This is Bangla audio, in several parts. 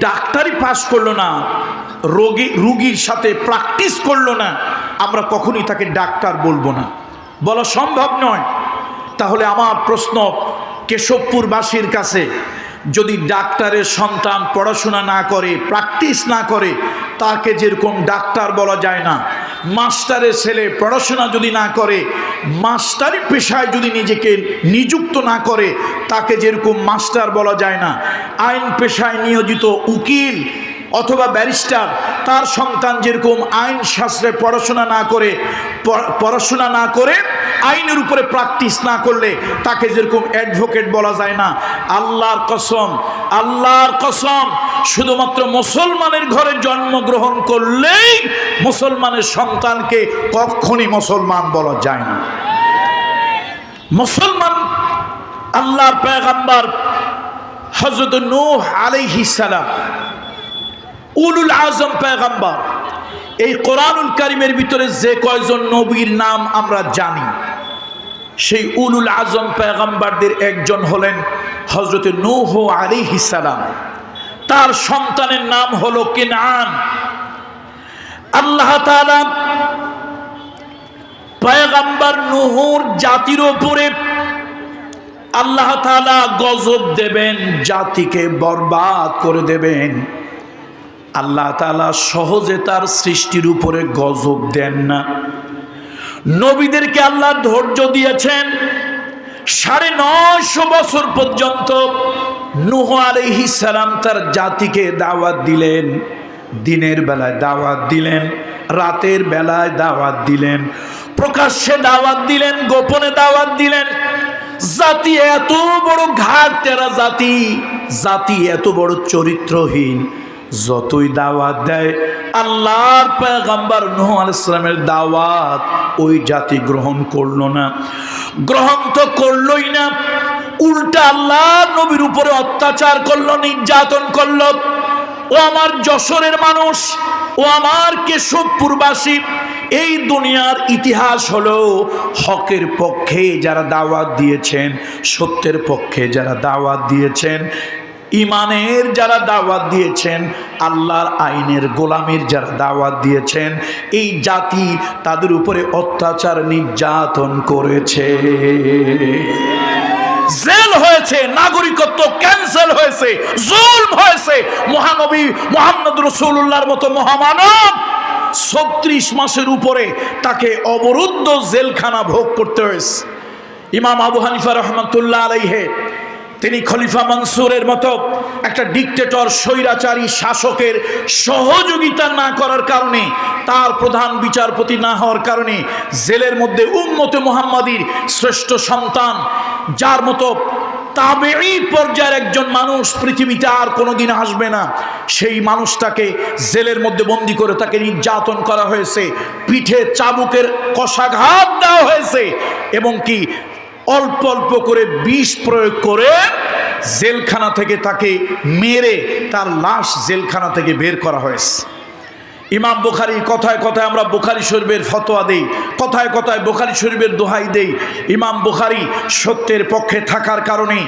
ডাক্তারি পাশ করল না, রোগী, রুগীর সাথে প্র্যাকটিস করল না, আমরা কখনই তাকে ডাক্তার বলব না। বলা সম্ভব নয়। তাহলে আমার প্রশ্ন, কেশবপুরবাসীর কাছে, যদি ডাক্তারের সন্তান পড়াশোনা না করে প্র্যাকটিস না করে, তাকে যেরকম ডাক্তার বলা যায় না মাস্টারের ছেলে পড়াশোনা যদি না করে, মাস্টারি পেশায় যদি নিজেকে নিযুক্ত না করে, তাকে যেরকম মাস্টার বলা যায় না, আইন পেশায় নিয়োজিত উকিল অথবা ব্যারিস্টার, তার সন্তান যেরকম আইন শাস্ত্রে পড়াশোনা না করে পড়াশোনা না করে, আইনের উপরে প্র্যাকটিস না করলে তাকে যেরকম অ্যাডভোকেট বলা যায় না। আল্লাহর কসম আল্লাহর কসম, শুধুমাত্র মুসলমানের ঘরে জন্মগ্রহণ করলেই মুসলমানের সন্তানকে কখনই মুসলমান বলা যায় না। মুসলমান আল্লাহর পেগাম্বার হজরত নূহ আলাইহিস সালাম উলুল আজম পেগাম্বার। এই কোরআনুল কারিমের ভিতরে যে কয়জন নবীর নাম আমরা জানি, সেই উলুল আজম পেগাম্বারদের একজন হলেন হজরত নূহ আলাইহিস সালাম। তার সন্তানের নাম হলো কিনান। আল্লাহ পয়গাম্বার নুহুর জাতির ওপরে আল্লাহ গজব দেবেন, জাতিকে বরবাদ করে দেবেন। আল্লাহ তালা সহজে তার সৃষ্টির উপরে গজব দেন না। নবীদেরকে আল্লাহ ধৈর্য দিয়েছেন। সাড়ে নয়শো বছর পর্যন্ত নুহ আলাইহিস সালাম তার জাতিকে দাওয়াত দিলেন। দিনের বেলায় দাওয়াত দিলেন, রাতের বেলায় দাওয়াত দিলেন, প্রকাশ্যে দাওয়াত দিলেন, গোপনে দাওয়াত দিলেন। জাতি এত বড় ঘাট, তেরা জাতি জাতি এত বড় চরিত্রহীন। যতই দাওয়াত দেয়, আল্লাহর পেগাম্বার নূহ আলাইহিস সালামের দাওয়াত ওই জাতি গ্রহণ করল না। গ্রহণ তো করলোই না, উল্টা আল্লাহ নবীর উপরে অত্যাচার করল, নির্যাতন করল। ও আমার যশোরের মানুষ, ও আমার কেশবপুরবাসী, এই দুনিয়ার ইতিহাস হলো হকের পক্ষে যারা দাওয়াত দিয়েছেন, সত্যের পক্ষে যারা দাওয়াত দিয়েছেন ইমানের যারা দাওয়াত দিয়েছেন, আল্লাহর আইনের গোলামের যারা দাওয়াত দিয়েছেন, এই জাতি তাদের উপরে অত্যাচার নির্যাতন করেছে। জেল হয়েছে, নাগরিকত্ব ক্যান্সেল হয়েছে, জুলম হয়েছে। মহানবী মোহাম্মদ রসুল্লাহর মতো মহামানব ছত্রিশ মাসের উপরে তাকে অবরুদ্ধ জেলখানা ভোগ করতে হয়েছে। ইমাম আবু হানিফা রহমতুল্লাহ আলাইহে তিনি খলিফা মনসুরের মতো একটা ডিকটেটর স্বৈরাচারী, শাসকের সহযোগিতা না করার কারণে, তার প্রধান বিচারপতি না হওয়ার কারণে জেলের মধ্যে উম্মতে মোহাম্মদীর শ্রেষ্ঠ সন্তান, যার মতো তাবেই পর্যায়ের একজন মানুষ পৃথিবীতে আর কোনোদিন আসবে না। সেই মানুষটাকে জেলের মধ্যে বন্দি করে তাকে নির্যাতন করা হয়েছে, পিঠে চাবুকের কষাঘাত দেওয়া হয়েছে, এবং কি অল্প অল্প করে বিষ প্রয়োগ করে জেলখানা থেকে তাকে মেরে তার লাশ জেলখানা থেকে বের করা হয়েছে। ইমাম বুখারি কথায় কথায় আমরা বুখারি শরীফের ফতোয়া দেই, কথায় কথায় বুখারি শরীফের দোহাই দেই। ইমাম বুখারি সত্যের পক্ষে থাকার কারণে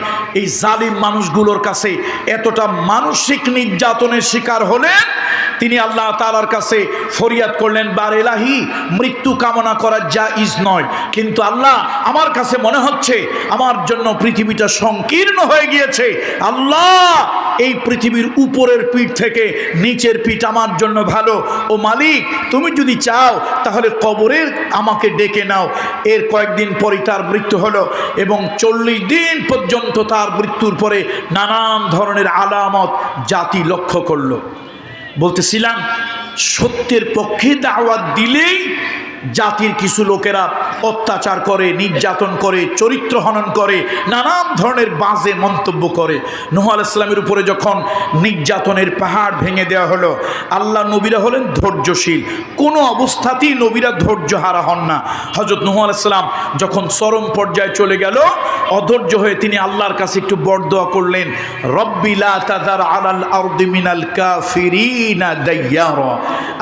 এই জালিম মানুষগুলোর কাছে এতটা মানসিক নির্যাতনের শিকার হলেন, তিনি আল্লাহ তালার কাছে ফরিয়াদ করলেন, বার এলাহি মৃত্যু কামনা করা যা ইজ নয়। কিন্তু আল্লাহ আমার কাছে মনে হচ্ছে, আমার জন্য পৃথিবীটা সংকীর্ণ হয়ে গিয়েছে। আল্লাহ এই পৃথিবীর উপরের পিঠ থেকে নিচের পিঠ আমার জন্য ভালো। ও মালিক, তুমি যদি চাও, তাহলে কবরের আমাকে ডেকে নাও। এর কয়েকদিন পরই তার মৃত্যু হলো এবং চল্লিশ দিন পর্যন্ত তার মৃত্যুর পরে নানান ধরনের আলামত জাতি লক্ষ্য করল। বলতেছিলাম, সত্যের পক্ষে দাওয়াত দিলেই জাতির কিছু লোকেরা অত্যাচার করে, নির্যাতন করে, চরিত্র হনন করে, নানান ধরনের বাজে মন্তব্য করে। নুহ আলাইসলামের উপরে যখন নির্যাতনের পাহাড় ভেঙে দেওয়া হলো আল্লাহ নবীরা হলেন ধৈর্যশীল। কোনো অবস্থাতেই নবীরা ধৈর্য হারা হন না। হজরত নুহ আলাইসলাম যখন চরম পর্যায়ে চলে গেল, অধৈর্য হয়ে তিনি আল্লাহর কাছে একটু বরদোয়া করলেন রব্বিলা তাদার আলাল আরদি মিনাল কাফিরিনা দাইয়ারা।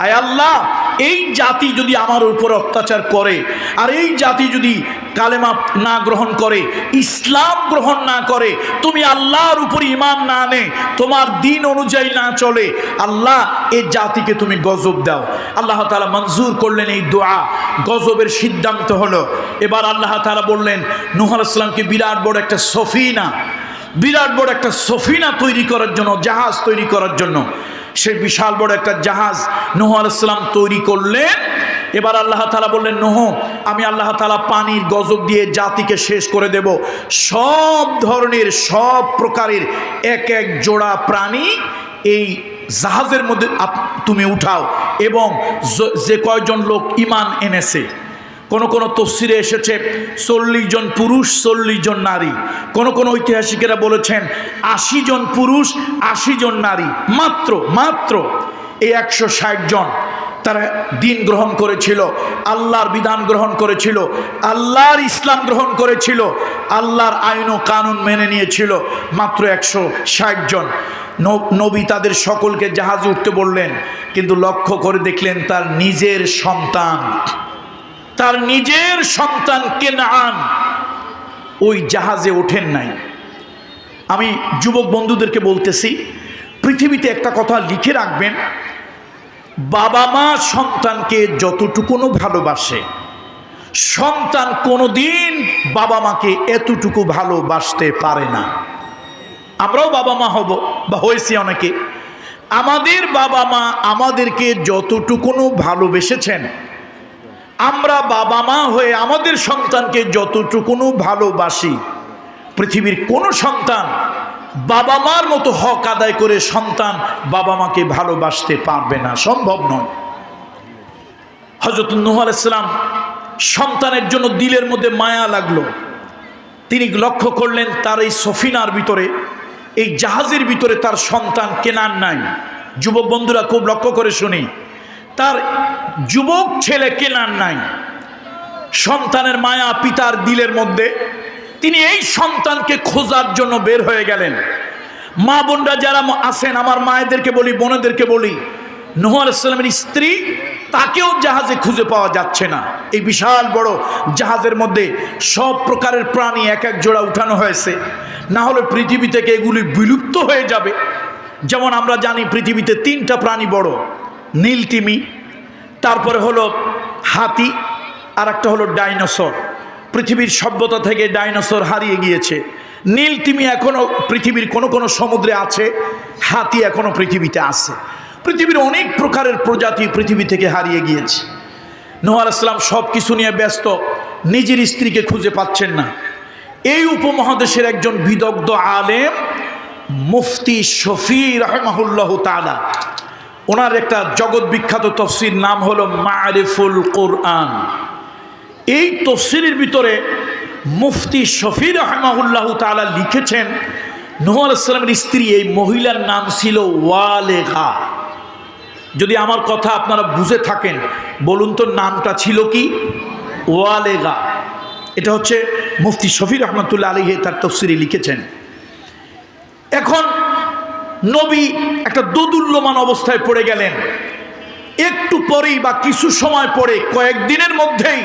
আয় আল্লাহ, এই জাতি যদি আমার উপর অত্যাচার করে, আর এই জাতি যদি কালেমা না গ্রহণ করে, ইসলাম গ্রহণ না করে, তুমি আল্লাহর উপর ইমান না আনে, তোমার দিন অনুযায়ী না চলে, আল্লাহ এই জাতিকে তুমি গজব দাও। আল্লাহ তালা মঞ্জুর করলেন এই দোয়া। গজবের সিদ্ধান্ত হলো। এবার আল্লাহ তালা বললেন, নুহ ইসলামকে বিরাট বড় একটা সফিনা। বিরাট বড় একটা সফিনা তৈরি করার জন্য, জাহাজ তৈরি করার জন্য। সে বিশাল বড় একটা জাহাজ নুহ আলাইসালাম তৈরি করলেন। এবার আল্লাহ তালা বললেন, নোহ, আমি আল্লাহ তালা পানির গজব দিয়ে জাতিকে শেষ করে দেব। সব ধরনের, সব প্রকারের এক এক জোড়া প্রাণী এই জাহাজের মধ্যে তুমি উঠাও এবং যে কয়জন লোক ইমান এনেছে, কোন কোন তফসিরে এসেছে, চল্লিশ জন পুরুষ, চল্লিশ জন নারী। কোন কোন ঐতিহাসিকেরা বলেছেন, আশি জন পুরুষ, আশি জন নারী। মাত্র মাত্র এই একশো ষাট জন। তারা দিন গ্রহণ করেছিল, আল্লাহর বিধান গ্রহণ করেছিল, আল্লাহর ইসলাম গ্রহণ করেছিল, আল্লাহর আইন ও কানুন মেনে নিয়েছিল মাত্র একশো ষাট জন। নবী তাদের সকলকে জাহাজে উঠতে বললেন, কিন্তু লক্ষ্য করে দেখলেন তার নিজের সন্তান। তার নিজের সন্তান কেনান। ওই জাহাজে ওঠেন নাই। আমি যুবক বন্ধুদেরকে বলতেছি, পৃথিবীতে একটা কথা লিখে রাখবেন বাবা মা সন্তানকে যতটুকুনো ভালোবাসে, সন্তান কোনোদিন বাবা মাকে এতটুকু ভালোবাসতে পারে না। আমরাও বাবা মা হব, বা হয়েছি অনেকে। আমাদের বাবা মা আমাদেরকে যতটুকুনো ভালোবেসেছেন, আমরা বাবা মা হয়ে আমাদের সন্তানকে যতটুকুনো ভালোবাসি, পৃথিবীর কোনো সন্তান বাবা মার মতো হক আদায় করে সন্তান বাবা মাকে ভালোবাসতে পারবে না, সম্ভব নয়। হজরত নুহ আলাইসালাম সন্তানের জন্য দিলের মধ্যে মায়া লাগল। তিনি লক্ষ্য করলেন তার এই সফিনার ভিতরে, এই জাহাজের ভিতরে তার সন্তান কেনার নাই। যুবক বন্ধুরা খুব লক্ষ্য করে শুনি, তার যুবক ছেলে কেনার নাই। সন্তানের মায়া পিতার দিলের মধ্যে তিনি এই সন্তানকে খোঁজার জন্য বের হয়ে গেলেন। মা বোনরা যারা আছেন, আমার মায়েদেরকে বলি, বোনেদেরকে বলি, নোহ আলাইসালামের স্ত্রী তাকেও জাহাজে খুঁজে পাওয়া যাচ্ছে না। এই বিশাল বড় জাহাজের মধ্যে সব প্রকারের প্রাণী এক এক জোড়া উঠানো হয়েছে। না হলে পৃথিবী থেকে এগুলি বিলুপ্ত হয়ে যাবে। যেমন আমরা জানি পৃথিবীতে তিনটা প্রাণী বড়, নীল তিমি, তারপরে হলো হাতি আর একটা হলো ডাইনোসর। পৃথিবীর সভ্যতা থেকে ডাইনোসর হারিয়ে গিয়েছে। নীল তিমি এখনও পৃথিবীর কোনো কোনো সমুদ্রে আছে, হাতি এখনও পৃথিবীতে আছে। পৃথিবীর অনেক প্রকারের প্রজাতি পৃথিবী থেকে হারিয়ে গিয়েছে। নোয়ার ইসলাম সব কিছু নিয়ে ব্যস্ত, নিজের স্ত্রীকে খুঁজে পাচ্ছেন না। এই উপমহাদেশের একজন বিদগ্ধ আলেম, মুফতি শফি রহমাহুল্লাহ তালা ওনার একটা জগৎ বিখ্যাত তফসির নাম হলো মারিফুল কোরআন। এই তফসিরের ভিতরে মুফতি শফি রহমাহুল্লাহ তালা লিখেছেন, নুহ আলাইসালামের স্ত্রী এই মহিলার নাম ছিল ওয়ালেঘা যদি আমার কথা আপনারা বুঝে থাকেন, বলুন তো নামটা ছিল কি? ওয়ালেগা এটা হচ্ছে মুফতি শফির রহমতুল্লাহ আলীহে তার তফসিরে লিখেছেন। এখন নবী একটা দোদুল্যমান অবস্থায় পড়ে গেলেন। একটু পরেই বা কিছু সময় পরে, কয়েকদিনের মধ্যেই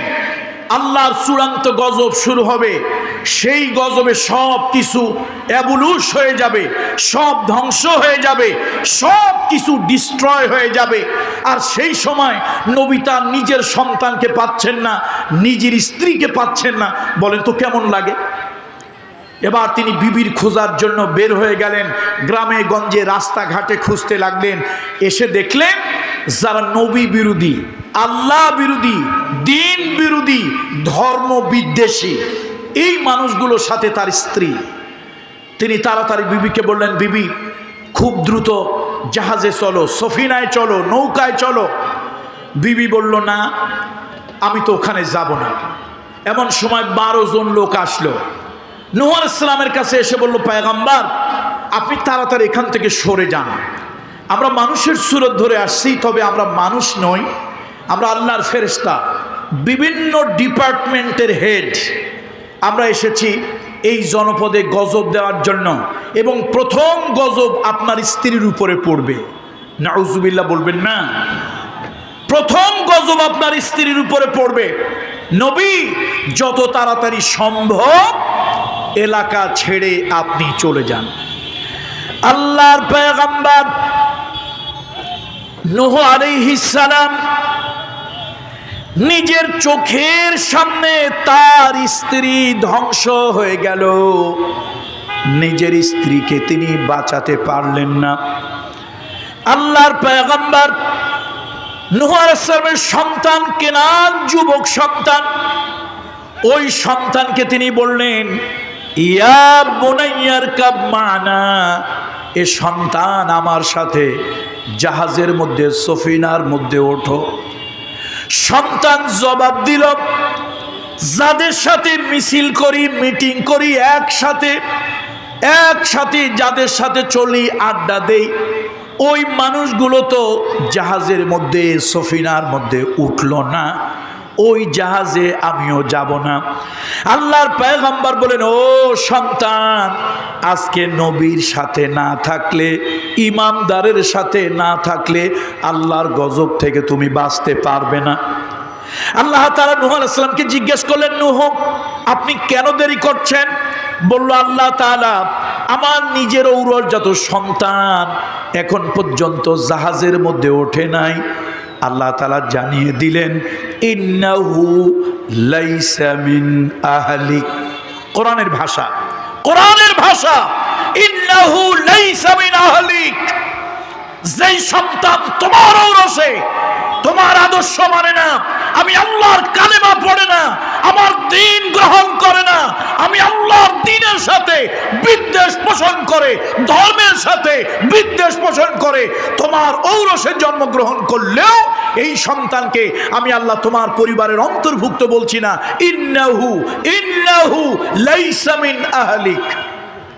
আল্লাহর চূড়ান্ত গজব শুরু হবে। সেই গজবে সব কিছু অ্যাবুলুস হয়ে যাবে, সব ধ্বংস হয়ে যাবে, সব কিছু ডিস্ট্রয় হয়ে যাবে। আর সেই সময় নবী তার নিজের সন্তানকে পাচ্ছেন না, নিজের স্ত্রীকে পাচ্ছেন না। বলেন তো কেমন লাগে? এবার তিনি বিবির খোঁজার জন্য বের হয়ে গেলেন, গ্রামে গঞ্জে রাস্তাঘাটে খুঁজতে লাগলেন। এসে দেখলেন যারা নবী বিরোধী আল্লাহ বিরোধী, দিন বিরোধী, ধর্ম বিদ্বেষী, এই মানুষগুলোর সাথে তার স্ত্রী। তিনি তাড়াতাড়ি বিবিকে বললেন, বিবি, খুব দ্রুত জাহাজে চলো, সফিনায় চলো, নৌকায় চলো। বিবি বলল, না, আমি তো ওখানে যাব না। এমন সময় বারো জন লোক আসলো। নুয়ার ইসলামের কাছে এসে বলল, পায়গাম্বার, আপনি তাড়াতাড়ি এখান থেকে সরে যান। আমরা মানুষের সুরত ধরে আসছি, তবে আমরা মানুষ নই। আমরা আল্লাহর ফেরেস্তা বিভিন্ন ডিপার্টমেন্টের হেড, আমরা এসেছি এই জনপদে গজব দেওয়ার জন্য এবং প্রথম গজব আপনার স্ত্রীর উপরে পড়বে। নাউজুবিল্লাহ বলবেন না। প্রথম গজব আপনার স্ত্রীর উপরে পড়বে। নবী, যত তাড়াতাড়ি সম্ভব এলাকা ছেড়ে আপনি চলে যান। আল্লাহর পেগাম্বার নোহ আলাইহিস সালাম নিজের চোখের সামনে তার স্ত্রী ধ্বংস হয়ে গেল। নিজের স্ত্রীকে তিনি বাঁচাতে পারলেন না। আল্লাহর পেগম্বর নুহারের সন্তান, কেনান যুবক সন্তান, ওই সন্তানকে তিনি বললেন, ইয়া বোনাইয়ার কাব মানা, এ সন্তান আমার সাথে জাহাজের মধ্যে, সফিনার মধ্যে ওঠো। সন্তান জবাব দিল, যাদের সাথে মিছিল করি, মিটিং করি, একসাথে একসাথে যাদের সাথে চলি, আড্ডা দেই, ওই মানুষগুলো তো জাহাজের মধ্যে, সফিনার মধ্যে উঠল না। ওই জাহাজে আমিও যাব না। আল্লাহর পয়গম্বর বলেন, ও সন্তান, আজকে নবীর সাথে না থাকলে ইমামদারের সাথে না থাকলে আল্লাহর গজব থেকে তুমি বাঁচতে পারবে না। আল্লাহ তারা নুহ আলাইসালামকে জিজ্ঞেস করলেন, নুহ, আপনি কেন দেরি করছেন? বলল, আল্লাহ তাআলা আমার নিজের ঔরজাত সন্তান এখন পর্যন্ত জাহাজের মধ্যে ওঠে নাই আল্লাহ তালা জানিয়ে দিলেন মিন কোরআনের ভাষা কোরআনের ভাষা, ইন্নাহু আহলিক যেই সন্তান তোমার তোমার আদর্শ মানে না, আমি আল্লাহর পড়ে না, আমার দিন গ্রহণ করে না। আমি আল্লাহর দিনের সাথে বিদ্বেষ পোষণ করে, ধর্মের সাথে বিদ্বেষ পোষণ করে তোমার ঔরসে জন্মগ্রহণ করলেও এই সন্তানকে আমি আল্লাহ তোমার পরিবারের অন্তর্ভুক্ত বলছি না। ইন্নাহু ইন্নাহু লাইসা মিন আহলিক।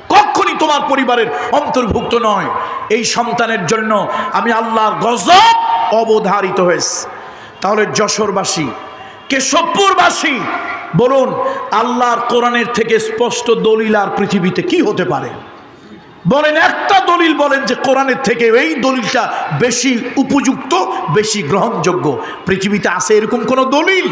কখনই তোমার পরিবারের অন্তর্ভুক্ত নয়। এই সন্তানের জন্য আমি আল্লাহর গজব অবধারিত হয়েছে। তাহলে যশোরবাসী কেশবপুরবাসী, বলুন, আল্লাহর কোরআনের থেকে স্পষ্ট দলিল আর পৃথিবীতে কি হতে পারে? বলেন, একটা দলিল বলেন যে কোরআনের থেকে এই দলিলটা বেশি উপযুক্ত, বেশি গ্রহণযোগ্য। পৃথিবীতে আছে এরকম কোনো দলিল?